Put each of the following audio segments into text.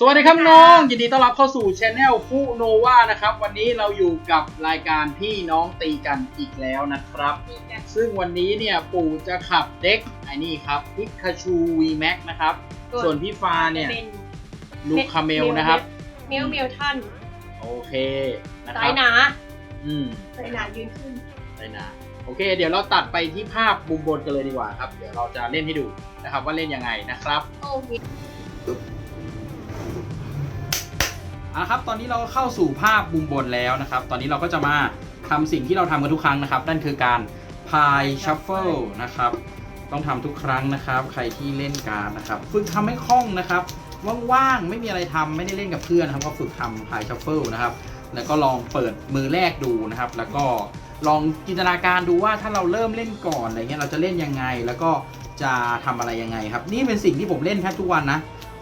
สวัสดีครับน้องยินดีต้อนรับเข้าสู่ช anel ฟูโนวานะครับ วันนี้เราอยู่กับรายการพี่น้องตีกันอีกแล้วนะครับ ซึ่งวันนี้เนี่ยปู่จะขับเด็กไอ้นี่ครับพิกาชู VMAX นะครับ ส่วนพี่ฟ้าเนี่ยเป็นลูคาเมลนะครับเมลเมลทันโอเคนะคสารัยบหนาอืมสายหนายืนขึ้นได้นะโอเค เดี๋ยวเราตัดไปที่ภาพมุมบนกันเลยดีกว่าครับ เดี๋ยวเราจะเล่นให้ดูนะครับว่าเล่นยังไงนะครับ โอเค เอาละครับตอนนี้เราเข้าสู่ภาพมุมบนแล้วนะครับ ตอนนี้เราก็จะมาทำสิ่งที่เราทำกันทุกครั้งนะครับ นั่นคือการพายชัฟเฟิลนะครับ ต้องทำทุกครั้งนะครับ ใครที่เล่นการดนะครับฝึกทำให้คล่องนะครับว่างๆไม่มีอะไรทำไม่ได้เล่นกับเพื่อนนะครับก็ฝึกทำพายชัฟเฟิลนะครับแล้วก็ลองเปิดมือแรกดูนะครับ แล้วก็ลองจินตนาการดูว่าถ้าเราเริ่มเล่นก่อนอะไรเงี้ยเราจะเล่นยังไง แล้วก็จะทำอะไรยังไงครับ นี่เป็นสิ่งที่ผมเล่นแทบทุกวันนะ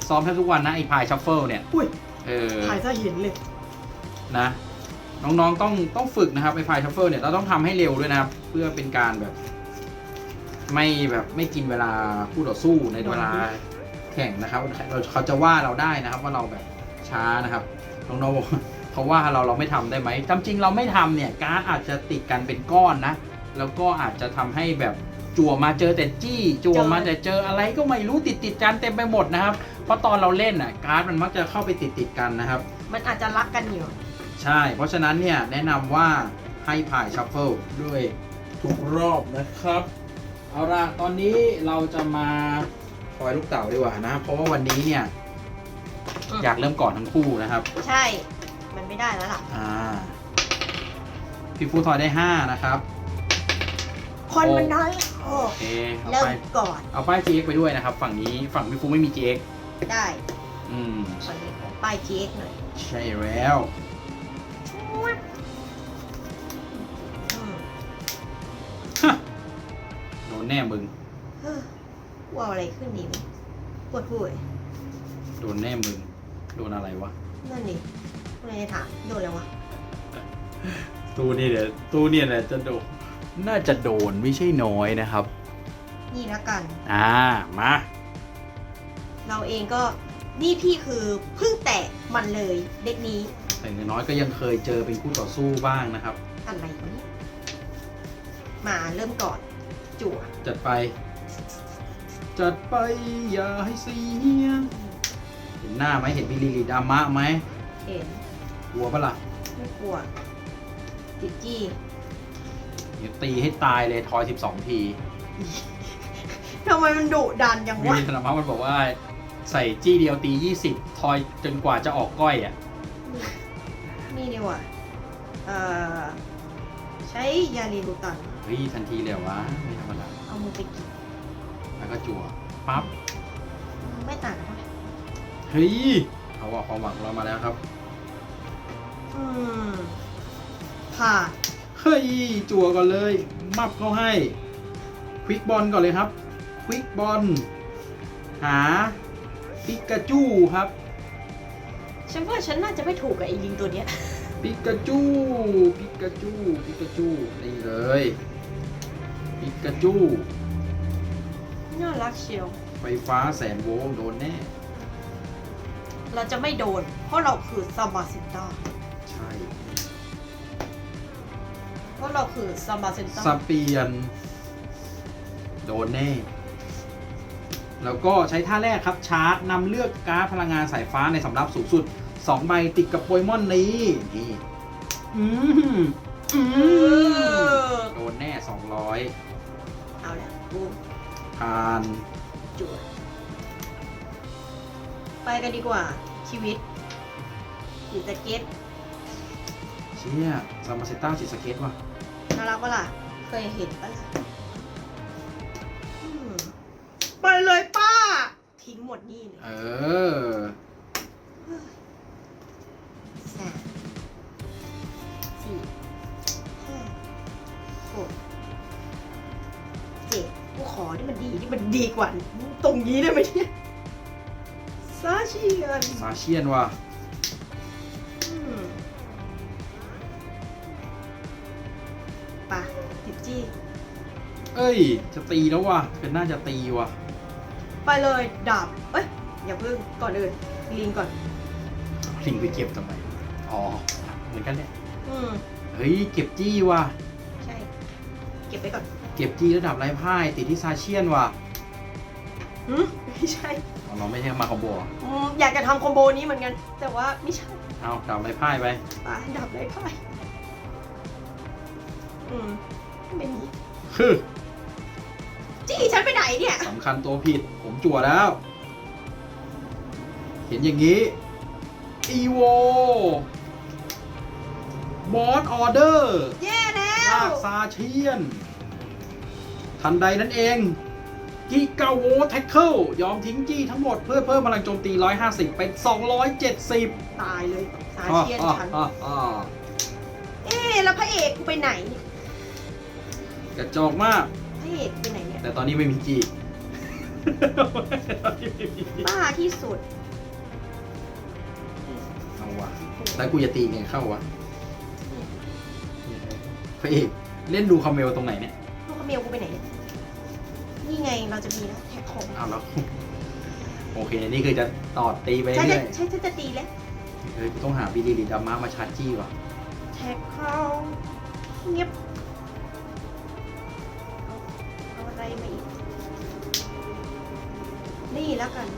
ซ้อมแทบทุกวันนะไอ้พายชัฟเฟิลเนี่ยอุ้ย เออถ่ายซะเห็นเลยนะ น้องๆต้องต้องฝึกนะครับไอ้ไฟชัฟเฟิลเนี่ยเราต้องทำให้เร็วด้วยนะครับ เพื่อเป็นการแบบ ไม่แบบไม่กินเวลาคู่ต่อสู้ในเวลาแข่งนะครับเราเขาจะว่าเราได้นะครับ ว่าเราแบบช้านะครับน้องๆบอกเขาว่าเราเราไม่ทำได้ไหมจำจริงเราไม่ทำเนี่ยการ์ดอาจจะติดกันเป็นก้อนนะ แล้วก็อาจจะทำให้แบบ จั่วมาเจอแต่จี้จั่วมาแต่เจออะไรก็ไม่รู้ติดติดๆกันเต็มไปหมดนะครับ เพราะตอนเราเล่นอะการ์ดมันมักจะเข้าไปติดติดๆกันนะครับ มันอาจจะรักกันอยู่ ใช่ เพราะฉะนั้นเนี่ยแนะนำว่าให้ผ่ายชัฟเฟิลด้วยทุกรอบนะครับ เอาล่ะตอนนี้เราจะมาคอยลูกเต่าดีกว่านะ เพราะว่าวันนี้เนี่ยอืมอยากเริ่มก่อนทั้งคู่นะครับ ใช่ มันไม่ได้แล้วล่ะ อ่า พี่ฟูทอยได้ 5 นะครับ คนมันน้อยโอ้โอเคเอาเริ่ไปมก่อนเอาป้าย GX ไปด้วยนะครับ ฝั่งนี้ฝั่งพี่ฟูไม่มี GX ได้อืม ขอนี้ของป้ายเจ๊กหน่อยใช่แล้ว อืมฮะ โดนแน่มึง เฮ้อว่าอะไรขึ้นดีไหมปวดหัวโดนแน่มึง โดนอะไรวะ นั่นนี่อะไรจะถามโดนแล้ววะ ตู้นี่เดี๋ยวตู้เนี่ยแหละจะโดน น่าจะโดนไม่ใช่น้อยนะครับ นี่ละกัน อ่า มา เราเองก็นี่พี่คือเพิ่งแตะมันเลยเด็กนี้ แต่อย่างน้อยก็ยังเคยเจอเป็นคู่ต่อสู้บ้างนะครับ อะไรวะเนี่ยมาเริ่มก่อน จั่วจัดไป จัดไปอย่าให้เสียงเห็นหน้าไหมเห็นบิลิลิดามะไหมเห็นกลัวปะล่ะไม่กลัวจิจี้ เดี๋ยวตีให้ตายเลยทอย12ทีทำไมมันดุดันจังบิวะลิลิดามะมันบอกว่า ใส่จี้เดียวตี20ทอยจนกว่าจะออกก้อยอะนี่ดีกว่าเอ่อใช้ยาลีลูตันเฮ้ยทันทีเลยเหรอวะไม่ธรรมดาเอามือไปกินแล้วก็จั่วปั๊บไม่ต่างกันเท่าไหร่เฮ้ยเอาว่าความหวังของเรามาแล้วครับ อืมผ่านเฮ้ยจั่วก่อนเลย มับเขาให้ ควิกบอลก่อนเลยครับ ควิกบอล หาปิกาจูครับ ฉันว่าฉันน่าจะไม่ถูกกับไอ้ลิงตัวเนี้ย ปิกาจูปิกาจูปิกาจูนี่เลยปิกาจู น่ารักเชียว ไฟฟ้าแสนโวลต์โดนแน่ เราจะไม่โดน เพราะเราคือซามาเซนต้า เพราะเราคือซามาเซนต้าสเปียน โดนแน่ แล้วก็ใช้ท่าแรกครับชาร์จนำเลือกการ์ดพลังงานสายฟ้าในสำรับสูงสุด2ใบติดกับโปเกมอนนี้นี่อืมอืเอมอโดนแน่เอาแหละกู200ผ่านจั่วไปกันดีกว่าชีวิตอยู่ตะเก็ตเชี่ยซามาเซต้าจิตสเก็ตว่ะ น่ารักปะล่ะ เคยเห็นปะล่ะอืมไปเลยป้า ทิ้งหมดนี่เลยเออสามสี่ห้าหกเจ็ดกูขอที่มันดีที่มันดีกว่า ตรงนี้ได้ไหมเนี่ยซาชิเอนซาเชียนว่ะ ป่ะติดจี้ เอ้ย จะตีแล้วว่ะเป็นน่าจะตีว่ะ ไปเลยดาบ เอ้ย อย่าเพิ่งก่อนอื่นลิงก่อน ลิงไปเก็บทำไม อ๋อ เหมือนกันเนี่ย อืม เฮ้ย เก็บจี้ว่ะ ใช่ เก็บไปก่อนเก็บจี้ระดับไร้พ่าย ติดที่ซาเชียนว่ะหืมไม่ใช่อ๋อเราไม่ใช่มาคอมโบเหรออืมอยากจะทำคอมโบนี้เหมือนกัน แต่ว่าไม่ใช่เอาดับไร้พ่ายไป ป่าดับได้ค่อยอืมเป็นอย่างนี้คือจี้ฉันไปไหนเนี่ยสำคัญตัวผิด ผมจั่วแล้ว เห็นอย่างนี้อีโวบอสออเดอร์แย่แล้ลาวกซาเชียน ทันใดนั้นเอง กิกาโวแท็กเกิลยอมทิ้งจี้ทั้งหมดเพื่อเพิ่มพลังโจมตี 150 เป็น 270ตายเลยสาเชียนฉัน อ่าอ่าอ่า เอ๊ะแล้วพระเอกกูไปไหนเนี่ย กระจอกมาก พระเอกไปไหนเนี่ยแต่ตอนนี้ไม่มีจี้บ้าที่สุดเอาวะแล้วกูจะตีไงเข้าวะพระเอกเล่นดูคาเมลตรงไหนเนี่ยลูกกระเมลกูไปไหนเนี่ยนี่ไงเราจะมีแล้วแท็กของเอาแล้ว โอเค นี่คือจะต่อตีไปใช่เรื่จะอยใช่จะจะตีแล้วเฮ้ยกูต้องหาบีดีดีดามามาชาร์จจี้ว่ะแท็กเขาเงียบ มาอีก นี่แล้วกัน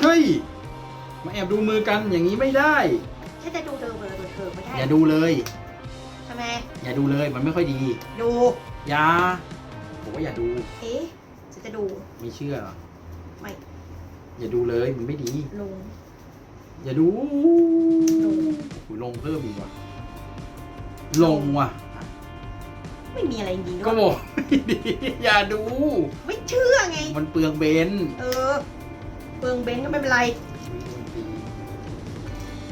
เฮ้ย มาแอบดูมือกันอย่างนี้ไม่ได้ ฉันจะดูเธอเบอร์เธอไม่ได้อย่าดูเลยใช่ไหมอย่าดูเลยมันไม่ค่อยดี ดู อย่าผมว่าอย่าดู เอ๊ะฉันจะดูมีเชื่อเหรอไม่อย่าดูเลยมันไม่ดี ลงอย่าดูลงกูลงเพิ่มอีกว่ะลงว่ะ ไม่มีอะไรจริงๆก็ด้วยบอกไม่ดีอย่าดู ไม่เชื่อไง มันเปลืองเบนซ์เออเปลืองเบนซ์ก็ไม่เป็นไร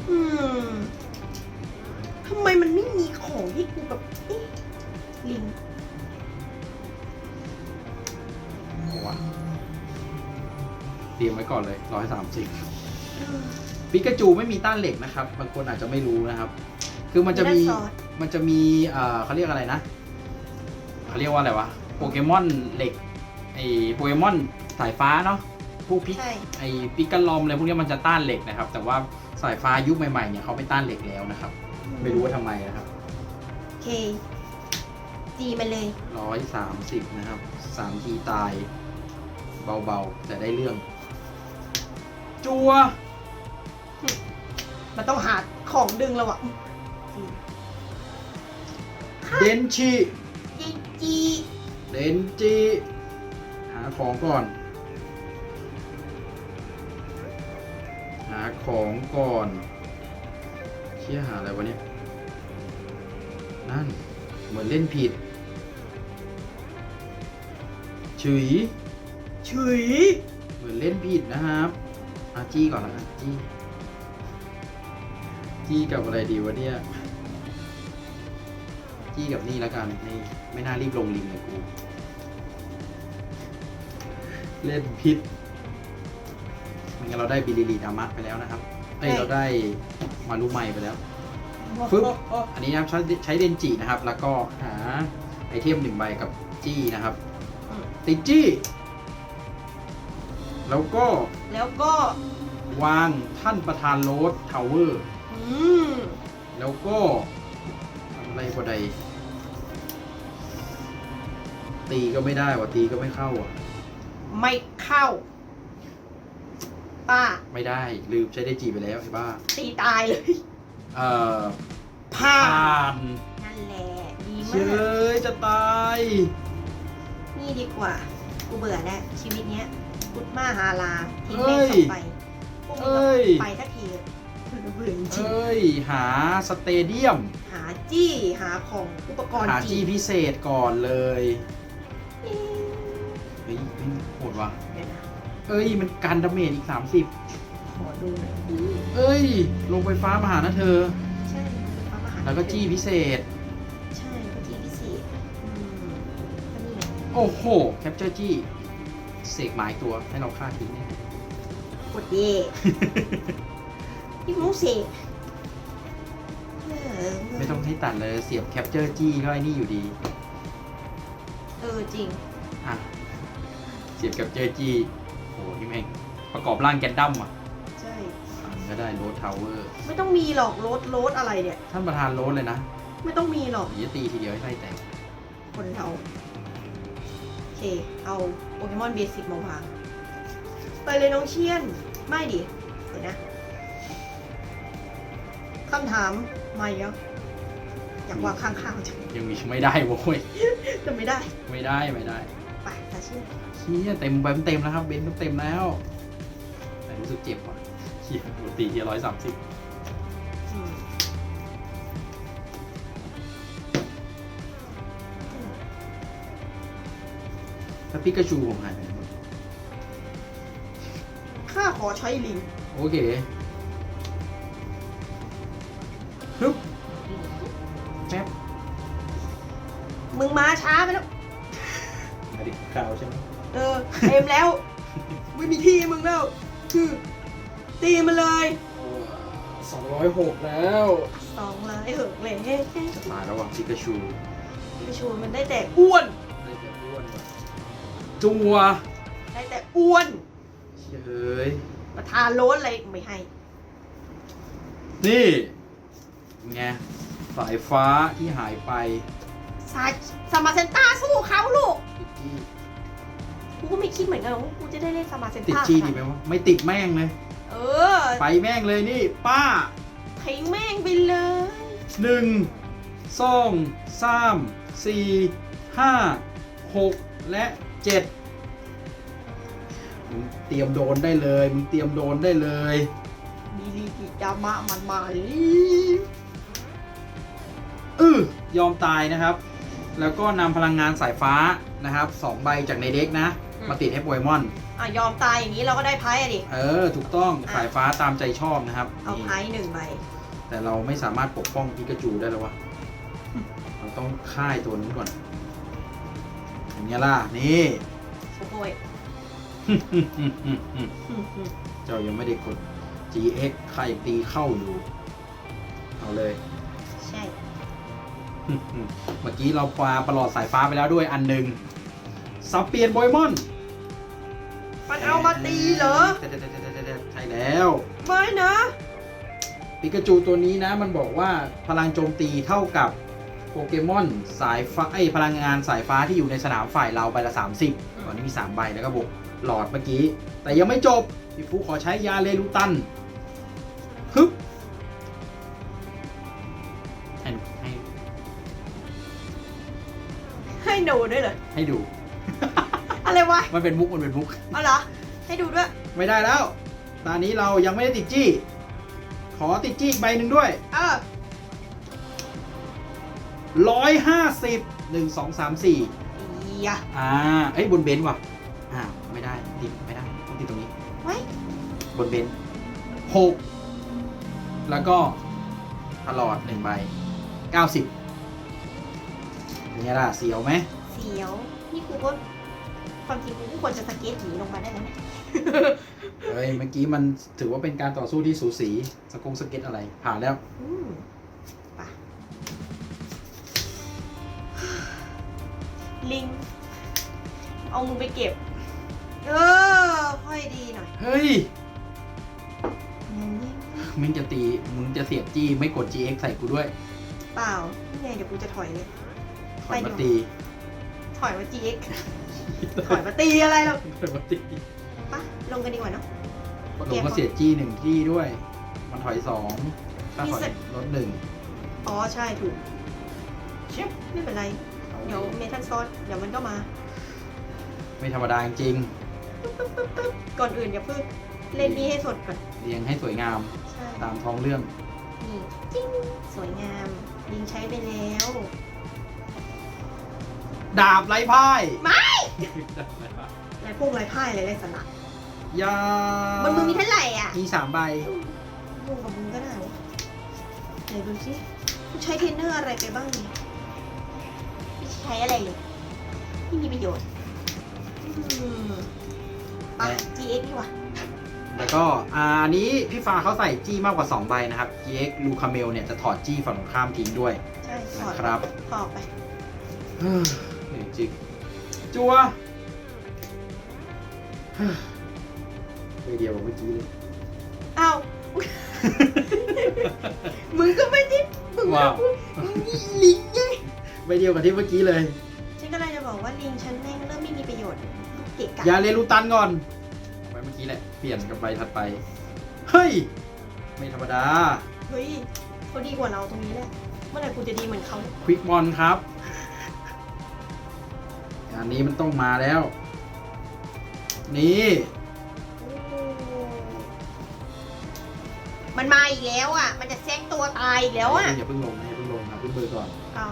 อืมทำไมมันไม่มีของที่กูแบบเอ๊ะลิงเอาวะเตรียมไว้ก่อนเลยร้อยสามสิบปิกาจูไม่มีต้านเหล็กนะครับ บางคนอาจจะไม่รู้นะครับ คือมันจะมีด้าซอสมันจะมีเอ่อเขาเรียกอะไรนะ เขาเรียกว่าอะไรวะโปเกมอนเหล็กไอโปเกมอนสายฟ้าเนาะพวกพิกใช่ ไอปิกาลอมอะไรพวกเนี้ยมันจะต้านเหล็กนะครับ แต่ว่าสายฟ้ายุคใหม่ๆเนี่ยเขาไม่ต้านเหล็กแล้วนะครับ ไม่รู้ว่าทำไมนะครับ โอเคจีมันเลย ร้อยสามสิบนะครับสามทีตาย เบาๆ แต่ได้เรื่อง จัว มันต้องหาของดึงแล้วอะจีเดนชิ จีจีเดนจิหาของก่อน หาของก่อนเชี่ยหาอะไรวะเนี่ย นั่น เหมือนเล่นผิดฉุยฉุยเหมือนเล่นผิดนะครับอาจี้ก่อนละกันจี้จี้กับอะไรดีวะเนี่ย จี้กับนี่แล้วกันไม่ไม่น่ารีบลงลิงเลยกูเล่นผิดไม่งั้นเราได้บิลิลีดามะไปแล้วนะครับเอ้ยเราได้มารุไมไปแล้วฟึบอันนี้นะครับใช้ใช้เดนจินะครับ แล้วก็หาไอเทมหนึ่งใบกับจี้นะครับ ติดจี้ แล้วก็แล้วก็วางท่านประธานโรสทาวเวอร์อืมแล้วก็ทำอะไรก็ได้ ตีก็ไม่ได้ว่ะตีก็ไม่เข้าอะ ไม่เข้า ป้า ไม่ได้ลืมใช้ได้จีไปแล้วไอ้บ้า ตีตายเลย เอ่อผ่าผ่านนนั่นแหละ ดีเชมาก ยจะตายนี่ดีกว่า กูเบื่อแล้วชีวิตเนี้ยพุดมาฮาลา ทิ้งแม่งสองไปพวกมึงเอ้ยก็ไปทักทีเถอะเบื่อจริงเอ้ย หาสเตเดียมหาจี้หาของอุปกรณ์หาจี้จีพิเศษก่อนเลย เอ๊ะเฮ้ยแม่งโหดว่ะ เดี๋ยวนะเอ้ย มันการดาเมจอีก30ขอดูหน่อยดิเอ้ย ลงไฟฟ้ามาหานะเธอ ใช่เป็นพระมหาแล้วก็จี้พิเศษ ใช่ก็จี้พิเศษอืมก็นี่ไงโอ้โห แคปเจอร์จี้ เสกหมายตัวให้เราฆ่าทิ้งเนี่ย กดเย่พี่มูเสกเออไม่ต้องให้ตัดเลย เสียบแคปเจอร์จี้ก็ไอ้นี่อยู่ดี เออจริง อะเสียบแคปเจอร์จี้นี่แม่งประกอบร่างแกนดั้มอะใช่ อ่านก็ได้โรดทาวเวอร์ ไม่ต้องมีหรอกโรดโรดอะไรเนี่ย ท่านประธานโรดเลยนะไม่ต้องมีหรอกเดี๋ยวจะตีทีเดียวให้ไส้แตกคนเราโอเค เอาโปเกมอนเบสิกมาวางไปเลยน้องเชียน ไม่ดิเดี๋ยวนะคำถามมาอีกแล้ว อยากวางข้างๆจังยังมีไม่ได้โว้ยจะไม่ได้ไม่ได้ไม่ได้ไปตาเชียนเฮียเต็มแบบเต็มแล้วครับเบนซ์เต็มแล้ว แต่รู้สึกเจ็บว่ะเฮียปกติเฮียร้อยสามสิบอืมอืมถ้าปิกาชูผมหายไปไหนหมดข้าขอใช้ลิง โอเค แล้วสองร้อยเหอะเลยตายแล้วว่ะปิกาชูพี่ชูมันได้แต่อ้วน ได้แต่อ้วนว่ะจัวได้แต่อ้วนเฮ้ยประทานโล้นอะไรไม่ให้ นี่ไงสายฟ้าที่หายไปสายสมาเซนต้าสู้เขาลูกติดจี้กูก็ไม่คิดเหมือนกันว่ากูจะได้เล่นสมาเซนติดต้าจี้ดีไหมวะไม่ติดแม่งเลย เออ ไปแม่งเลยนี่ ป้า ทิ้งแม่งไปเลยหนึ่งสองสามสี่ห้าหกและเจ็ดมึงเตรียมโดนได้เลยมึงเตรียมโดนได้เลยมีลีกิจามะมันมาลีอือยอมตายนะครับ แล้วก็นำพลังงานสายฟ้านะครับสองใบจากในเด็กนะ มาติดให้โปเกมอน อะยอมตายอย่างนี้เราก็ได้ไพ่อะดิ เออ ถูกต้องสายฟ้าตามใจชอบนะครับเอานี่ไพ่หนึ่งใบ แต่เราไม่สามารถปกป้องปิกาจูได้แล้ววะ เราต้องฆ่าไอ้ตัวนู้นก่อนอย่างเงี้ยล่ะ นี่ โอ้ยเจ้ายังไม่ได้กด GX ใครตีเข้าอยู่ เอาเลย ใช่ เมื่อกี้เราปาประหลอดสายฟ้าไปแล้วด้วยอันหนึ่งสับเปลี่ยนโปเกมอน มันเอามาตีเหรอใช่แล้ว ไม่นะปิกาจูตัวนี้นะมันบอกว่าพลังโจมตีเท่ากับโปเกมอนสายฟ้าไอพลังงานสายฟ้าที่อยู่ในสนามฝ่ายเราใบละ 30 ตอนนี้มี 3 ใบแล้วก็บวกหลอดเมื่อกี้ แต่ยังไม่จบพี่ฟูขอใช้ยาเลลูตันฮึบให้ให้ให้ดูด้วยเหรอให้ดู อะไรวะมันเป็นมุกมันเป็นมุก เอาเหรอ ให้ดูด้วย ไม่ได้แล้ว ตอนนี้เรายังไม่ได้ติดจี้ ขอติดจี้อีกใบหนึ่งด้วยเออร้อยห้าสิบหนึ่งสองสามสี่อียะอ่าเอ้ยบนเบนซ์ว่ะอ่าไม่ได้ติดไม่ได้ต้องติดตรงนี้ ไว้บนเบนซ์หกแล้วก็ตลอดหนึ่งใบเก้าสิบเป็นไงล่ะเสียวไหมเสียว นี่กูก็ ความจริงกูก็ควรจะสเก็ตหนีลงมาได้แล้วเนี่ยเฮ้ยเมื่อกี้มันถือว่าเป็นการต่อสู้ที่สูสีสกงสเก็ตอะไร ผ่านแล้ว อืมไปลิง เอามึงไปเก็บ เออ ค่อยดีหน่อยเฮ้ยอืมมึงจะตี มึงจะเสียบจี้ไม่กด GX ใส่กูด้วยเปล่านี่ไงเดี๋ยวกูจะถอยเลย ถอยมาตี ถอยมา GX ถอยมาตีอะไรหรอกถอยมาตีปะลงกันดีกว่าเนาะโอลเคงมาเสียจี้หนึ่งที่ด้วย มันถอยสองถ้าถอยมีสิบลดหนึ่งอ๋อใช่ถูกเชิบไม่เป็นไร เดี๋ยวเมทัลซอสเดี๋ยวมันก็มา ไม่ธรรมดาจริงก่อนอื่นอย่าเพิ่งเล่นนี้ให้สดก่อน ๆเรียงให้สวยงามใช่ ตามท้องเรื่องนี่ จิ้ง สวยงามลิงใช้ไปแล้ว ดาบไร้พ่ายไม่ ดาบไร้พ่ายไรพวกไรพ่ายอะไรไรสนะยาบนมือมีเท่าไหร่อะมีสามใบยุ่งกับมึงก็ได้วะไหนดูสิกูใช้เทรนเนอร์อะไรไปบ้างเนี่ยไม่ใช้อะไรเลยไม่มีประโยชน์อืมไป GX ดีกว่าแล้วก็อะอันนี้พี่ฟ้าเขาใส่จี้มากกว่า 2 ใบนะครับ GX ลูคาเมลเนี่ยจะถอดจี้ฝั่งตรงข้ามทิ้งด้วยใช่ถอดนะครับถอดไปเฮ้ยเหนื่อยจริง จัวเฮ้ยไปเดียวกับเมื่อกี้เลย อ้าว มึงก็ไม่ได้มึงไม่ว้าได้ว พูดมึงนี่ลิงไงไปเดียวกับที่เมื่อกี้เลย ฉันก็เลยจะบอกว่าลิงฉันแม่งเริ่มไม่มีประโยชน์เกะกะอย่าเรียนรู้ตันก่อนเอาไปเมื่อกี้แหละ เปลี่ยนกับใบถัดไป เฮ้ย ไม่ธรรมดา เฮ้ยเขาดีกว่าเราตรงนี้แหละ เมื่อไหร่กูจะดีเหมือนเขาควิกบอลครับ อันนี้มันต้องมาแล้ว นี่โอ้มันมาอีกแล้วอะ มันจะแซงตัวตายอีกแล้วอะ อย่าเพิ่งลงนะอย่าเพิ่งลงครับเพิ่งเบอร์ก่อน อ๋อ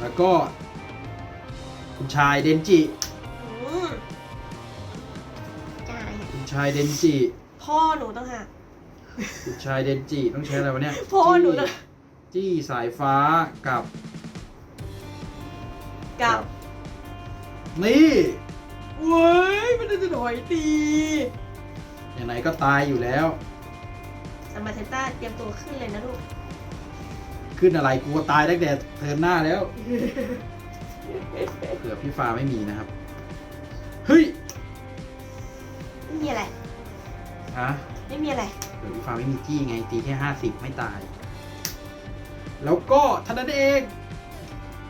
แล้วก็ คุณชายเดนจิ อืมจ่ายคุณชายเดนจิ พ่อหนูต้องหากคุณชายเดนจิต้องใช้อะไรวะเนี่ยพ่อหนูนะจี้จี้สายฟ้ากับกับ นี่เว้ยมันจะถอยตีอย่างไหนก็ตายอยู่แล้วสมาเซต้าเตรียมตัวขึ้นเลยนะลูก ขึ้นอะไรกูก็ตายตั้งแต่เทิร์นหน้าแล้วเผื่อพี่ฟ้าไม่มีนะครับ เฮ้ยไม่มีอะไรฮะไม่มีอะไรเผื่อพี่ฟ้าไม่มีจี้ไง ตีแค่ห้าสิบไม่ตาย แล้วก็เท่านั้นเอง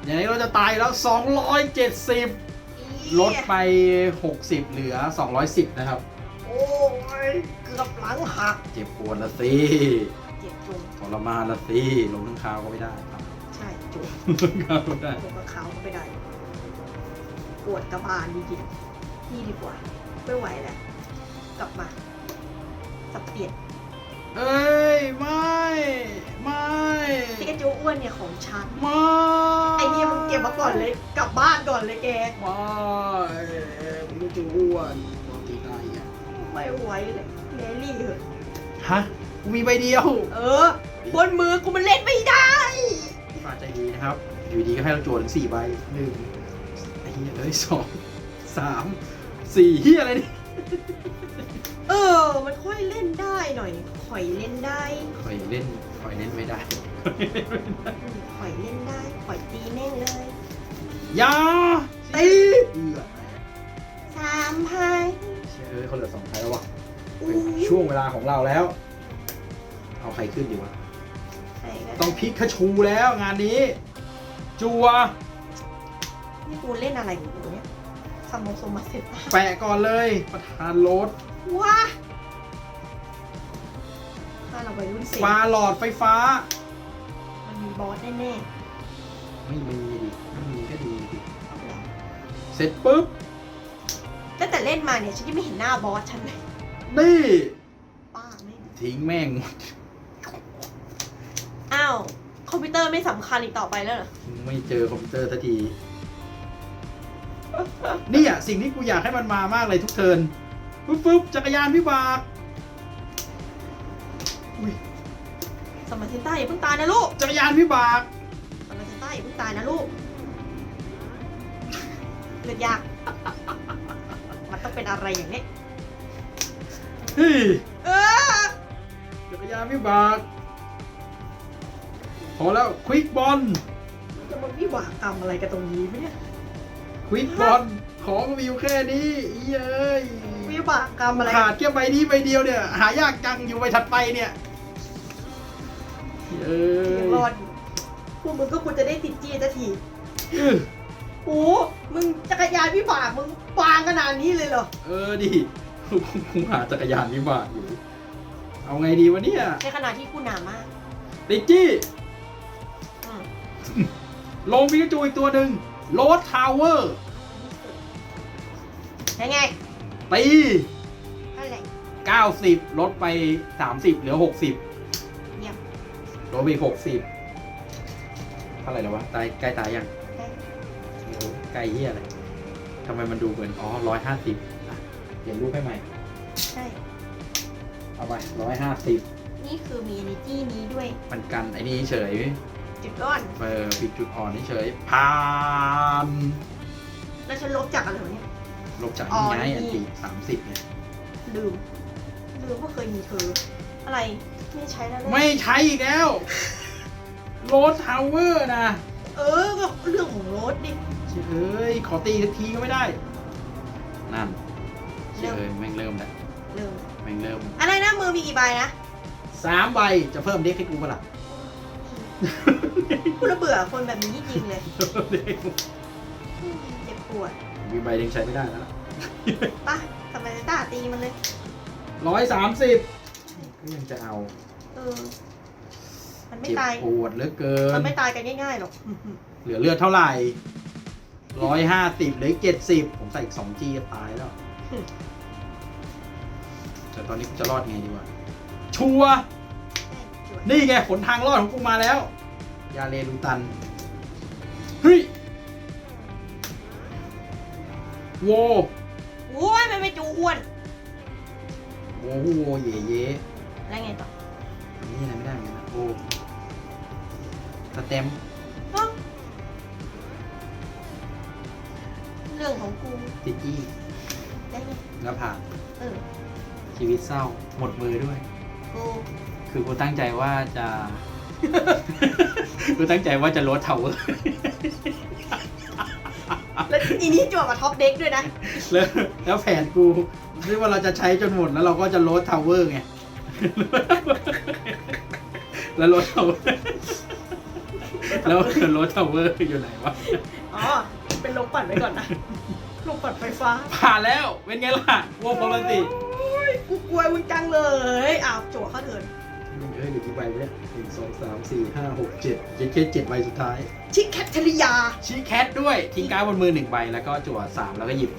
อย่างนี้เราจะตายแล้ว270 ลดไป 60 เหลือ 210 นะครับ โอ้ยเกือบหลังหัก เจ็บปวดละสิเจ็บจุงทรมานละสิลงทั้งคาวก็ไม่ได้ครับ ใช่จุงลงทั้งคาวก็ไม่ได้ผมกับเขาก็ไม่ได้ ปวดกระบาลจริงๆนี่ดีกว่า ไม่ไหวแล้ว กลับมาสับเปลี่ยน เอ้ย ไม่ ไม่ปิกาจูอ้วนเนี่ยของฉัน ไม่ ไอเนี่ยมึงเก็บมาก่อนเลย กลับบ้านก่อนเลยแก ไม่มึงก็จะอ้วนปกติได้อะไม่ไหวเลยแมรี่เหอะฮะ กูมีใบเดียวเออ บนมือกูมันเล่นไม่ได้ ฝากใจดีนะครับ อยู่ดีก็ให้เราโจทย์ถึงสี่ใบหนึ่งไอ้เหี้ยเอ้ยสองสามสี่เฮียอะไรนี่เออ มันค่อยเล่นได้หน่อย ข่อยเล่นได้คอยเล่นคอยเล่นไม่ได้อืมข่อยเล่นได้ข่อยตีแม่งเลยอยาตีเอือสามพายเชื่อเอ้ยเขาเหลือสองไทยแล้ววะอู้เป็นช่วงเวลาของเราแล้ว เอาใครขึ้นดีวะ ใครก็ต้องพิกาชูแล้วงานนี้ จัว นี่กูเล่นอะไรของกูเนี่ยซัมโมโซมาเซตแปะก่อนเลย ประธานโรถว้าถ้า เราไปรุ่นเซปลาหลอดไฟฟ้า มันมีบอสแน่ไม่มีดิไม่มีก็ดีดิๆเสร็จปุ๊บ ตั้งแต่เล่นมาเนี่ยฉันยังไม่เห็นหน้าบอสฉันเลยนี่ ป้าแม่งทิ้งแม่ง อ้าวคอมพิวเตอร์ไม่สำคัญอีกต่อไปแล้วเหรอไม่เจอคอมพิวเตอร์สักทีนี่อะสิ่งที่กูอยากให้มันมามากเลยทุกเทิร์นปุ๊บปุ๊บจักรยานวิบาก อุ้ยสมาเซต้าอย่าเพิ่งตายนะลูกจักรยานวิบากสมาเซต้าอย่าเพิ่งตายนะลูกเลือดยาก มันต้องเป็นอะไรอย่างนี้ เฮ้ยเออจักรยานวิบากพอแล้วควิกบอลมันจะมาวิบากกรรมอะไรกันตรงนี้ไหมเนี่ย ควิกบอลของก็มีอยู่แค่นี้อีเอ้ย วิบากกรรมอะไรขาดแค่ใบนี้ใบเดียวเนี่ย หายากจังอยู่ใบถัดไปเนี่ยเอ้ยังยรอดอยู่พวกมึงก็ควรจะได้ติดจี้สักทีอื้อโอ้มึงจักรยานวิบากมึงปางขนาดนี้เลยเหรอ เออดิกูหาจักรยานวิบากอยู่ เอาไงดีวะเนี่ยในขณะที่กูหนามาก ติกกี้อืมลงพิกาจูอีกตัวหนึ่งโรดทาวเวอร์ยังไง ตีอะไร90ลดไป30เหลือ60เยี่ยมลดไปอีก60เท่าไหร่แล้ววะตายใกล้ตายยังได้โอ้โหใกล้เฮียอะไรทำไมมันดูเหมือนอ๋อ150อะเปลี่ยนรูปให้ใหม่ใช่เอาไป150นี่คือมี energy นี้ด้วยมันกันไอ้นี่เฉยจุดร้อนเออปิดจุดอ่อนเฉยผ่าน แล้วฉันลบจากอะไรวะเนี่ย ลบจากอ๋อนี่ไงนี่อันตีสามสิบเนี่ยลืมลืมว่าเคยมีเธอ อะไรไม่ใช้แล้วเลยไม่ใช้อีกแล้วโรดทาวเวอร์นะเออก็เรื่องของรถดิเฮ้ยขอตีสักทีก็ไม่ได้ นั่นเฉยแม่งเริ่มแล้วเริ่มแม่งเริ่ม อะไรนะมือมีกี่ใบนะสามใบจะเพิ่มเด็กให้กูปะล่ะกูระเบื่อคนแบบนี้จริงเลยอืมเจ็บปวด มีใบยังใช้ไม่ได้แล้วไป่ะทำไมต้าตีมันเลย ร้อยสามสิบก็ยังจะเอาเออ มันไม่เจ็บตาย ปวดเหลือเกิน มันไม่ตายกันง่ายๆหรอก เหลือเลือดเท่าไหร่ร้อยห้าสิบเหลือเจ็ดสิบผมใส่อีกสองจีตายแล้วแต่ตอนนี้กูจะรอดไงดีวะ ชัวร์นี่ไง ผลทางรอดของกูมาแล้ว ยาเลลูตัน เฮ้ย โวโอ้ยมันไม่จูอ้วนโวโวเย่เย่แล้วไงต่ออันนี้อะไรไม่ได้เหมือนกันนะโวสเต็มป์เอ้าเรื่องของกูติจี้ได้ไงแล้วผ่านเออชีวิตเศร้า หมดมือด้วย กูคือกูตั้งใจว่าจะ กูตั้งใจว่าจะลดทาวเวอร์ แล้วอีนี้จั่วกับท็อปเด็กด้วยนะ แล้วแล้วแผนกูที่ว่าเราจะใช้จนหมดแล้วเราก็จะลดทาวเวอร์ไง แล้วลดทาวเวอร์แล้วลดทาวเวอร์อยู่ไหนวะ อ๋อ เป็นลงปั่นไว้ก่อนนะลงปั่นไฟฟ้า ผ่านแล้ว เป็นไงล่ะวงปกติโอ้ยกูกลัวมึงจังเลย อ้าวจั่วเข้าเถินเฮ้ยเหลือกี่ใบเนี่ยหนึ่งสองสามสี่ห้าหกเจ็ดเจ็ดแค่เจ็ดใบสุดท้าย ชิคแคทเทริยา ชี้แคทด้วย ทิ้งการ์ดบนมือหนึ่งใบ แล้วก็จั่วสามแล้วก็หยิบ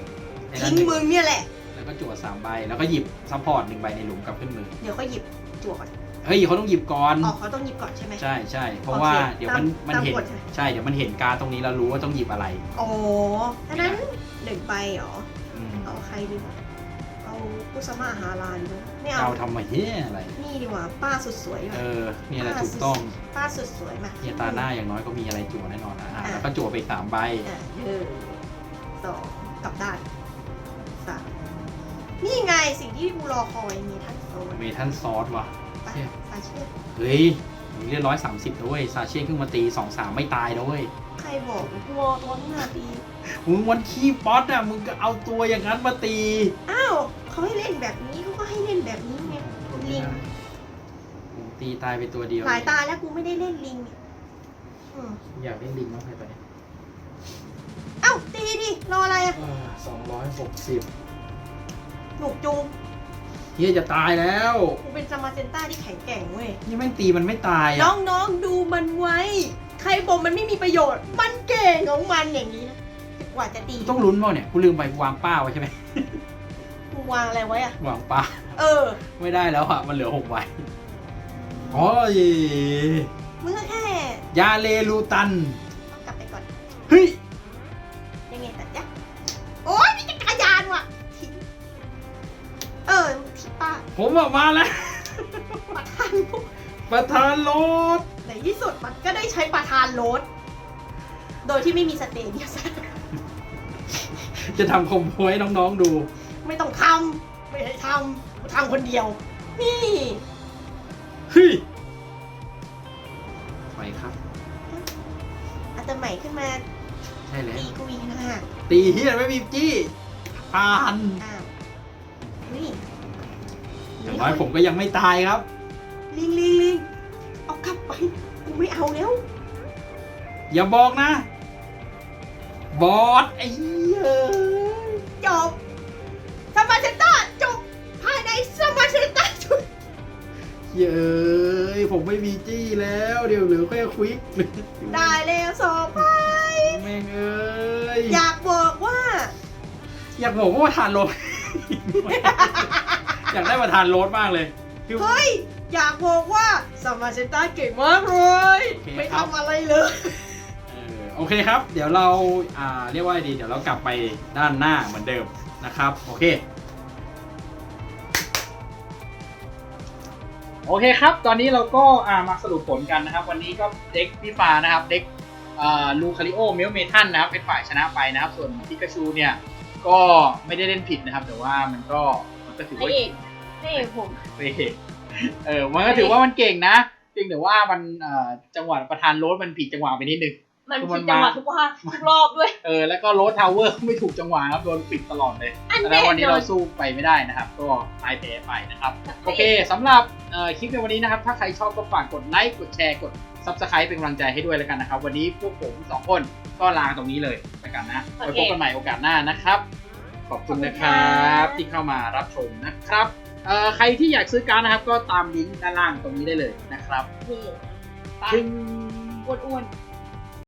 ไอ้นั่ทิ้นงหนึ่มึงเนี่ยแหละ แล้วก็จั่วสามใบ แล้วก็หยิบซัพพอร์ตหนึ่งใบในหลุมกลับขึ้นมือ เดี๋ยวก็หยิบจั่วก่อนเฮ้ยเขาต้องหยิบก่อน อ๋อเขาต้องหยิบก่อนใช่ไหม ใช่ใช่ เพราะว่าโอเคเดี๋ยวมันตามมันเห็น ตามกฎใช่ไหม ใช่ เดี๋ยวมันเห็นการดตรงนี้แล้วรู้ว่าต้องหยิบอะไรอ๋ออันนั้นหนึ่งใบเหรออืมเอาใครดีวะเอา กุสมาฮารานดีวะไม่เอา เราทำมาเฮียอะไร นี่ดีกว่าป้าสุดสวยดีกเอว่าอนี่แหละถูกต้องป้าสุดสวยมา เฮียตาหน้าอย่างน้อยก็มีอะไรจั่วแน่นอนนะอะอะ แล้วก็จั่วไปสามใบอะหนึ่งสองกลับด้านสามนี่ไงสิ่งที่กูรอคอยมีทั้งโซนเมทันซอสว่ะ ไปเชี่ย ซาเช่เฮ้ยมึงเรียกร้อยสามสิบนะเว้ยซาเช่ขึ้นมาตีสองสามไม่ตายนะเว้ยใครบอกกูรอตัวข้างหน้าตีมึงวันขี้ป๊อตอะมึงก็เอาตัวอย่างนั้นมาตีอ้าว เขาให้เล่นแบบนี้เขาก็ให้เล่นแบบนี้ไงลิงมึงตีตายไปตัวเดียว หลายตาแล้วกูไม่ได้เล่นลิงเนี่ยอืมอยากเล่นลิงมากเลยตอนนี้เอ้าตีดิรออะไรอะสองร้อยหกสิบหนุกจุงเฮียจะตายแล้วกูเป็นซามาเซนต้าที่แข็งแกร่งเว้ย นี่แม่งตีมันไม่ตายน้อะองๆดูมันไว้ ใครบอกมันไม่มีประโยชน์ มันเก่งของมันอย่างนี้นะกว่าจะตี ต้องลุ้นเปล่าเนี่ยกูลืมไปกูวางป้าไว้ใช่ไหมกู วางอะไรไว้อะวางป้าเออ ไม่ได้แล้วอะ มันเหลือหกใบอ๋อเยมึงก็แค่ยาเลลูตัน ต้องกลับไปก่อน เฮ้ย ยังไงตัดยะโอ๊ยมีจักรยานว่ะทิ้งเออที่ป้าผมออกมาแล้ว ประธานประธานรถในที่สุดมันก็ได้ใช้ประธานรถโดยที่ไม่มีสเตเดียม จะทำคอมโพให้น้องๆดู ไม่ต้องทำไม่ให้ทำกูทำคนเดียว นี่เฮ้ยไปครับ อาจจะใหม่ขึ้นมาใช่แล้ว ตีกูอีกนะฮะตีเฮียไม่มีจี้ผ่านอ้าวนี่อย่างน้อยผมก็ยังไม่ตายครับ ลิงลิงลิงเอากลับไปกูไม่เอาแล้ว อย่าบอกนะ บอสไอ้เหี้ยจบสมา เซนต้าจบภายในสมาเซนต้าจุดเย้ยผมไม่มีจี้แล้วเดี๋ยวเหลือแค่ควิกได้แล้วสองไป แม่งเอ้ยอยากบอกว่า อยากบอกว่าประธานรถอยากได้ประธานรถมากเลยคือ เฮ้ย อยากบอกว่าสมาเซนต้าเก่งมากเลย โอเคไม่ครับ ทำอะไรเลย เออโอเคครับ เดี๋ยวเราอ่าเรียกว่าไงดี เดี๋ยวเรากลับไปด้านหน้าเหมือนเดิมนะครับ โอเค โอเคครับ ตอนนี้เราก็อ่ามาสรุปผลกันนะครับ วันนี้ก็เด็กพี่ฟ้านะครับเด็กอ่าลูคาริโอเมลเมทันนะครับ เป็นฝ่ายชนะไปนะครับ ส่วนพิกาชูเนี่ยก็ไม่ได้เล่นผิดนะครับ แต่ว่ามันก็มันก็ถือพระว่าเอกพระเอกผมเฮ้ยเออมันก็ถือว่ามันเก่งนะเพียงแต่ว่ามันเอ่อจังหวะประธานโรดมันผิดจังหวะไปนิดนึง มันคือมัผินดจังหวะมาทุกว่าทุกรอบด้วย เออแล้วก็โรดทาวเวอร์ไม่ถูกจังหวะครับโดนปิดตลอดเลยอันแล้วแน่วันนี้โดเรานสู้ไปไม่ได้นะครับ ก็พ่ายแพ้ไปนะครับ โอเคสำหรับเอ่อคลิปในวันนี้นะครับ ถ้าใครชอบก็ฝากกดไลค์กดแชร์กด Subscribe เป็นกำลังใจให้ด้วยแล้วกันนะครับ วันนี้พวกผมสองคนก็ลาตรงนี้เลยแล้วกันนะโอไว้เคพบกันใหม่โอกาสหน้านะครับ ขอบคุณนะครัขอบคุณครับบที่เข้ามารับชมนะครับเอ่อใครที่อยากซื้อการดนะครับ ก็ตามลิงก์ด้านล่างตรงนี้ได้เลยนะครับนี่ไปจึงอ้วนๆ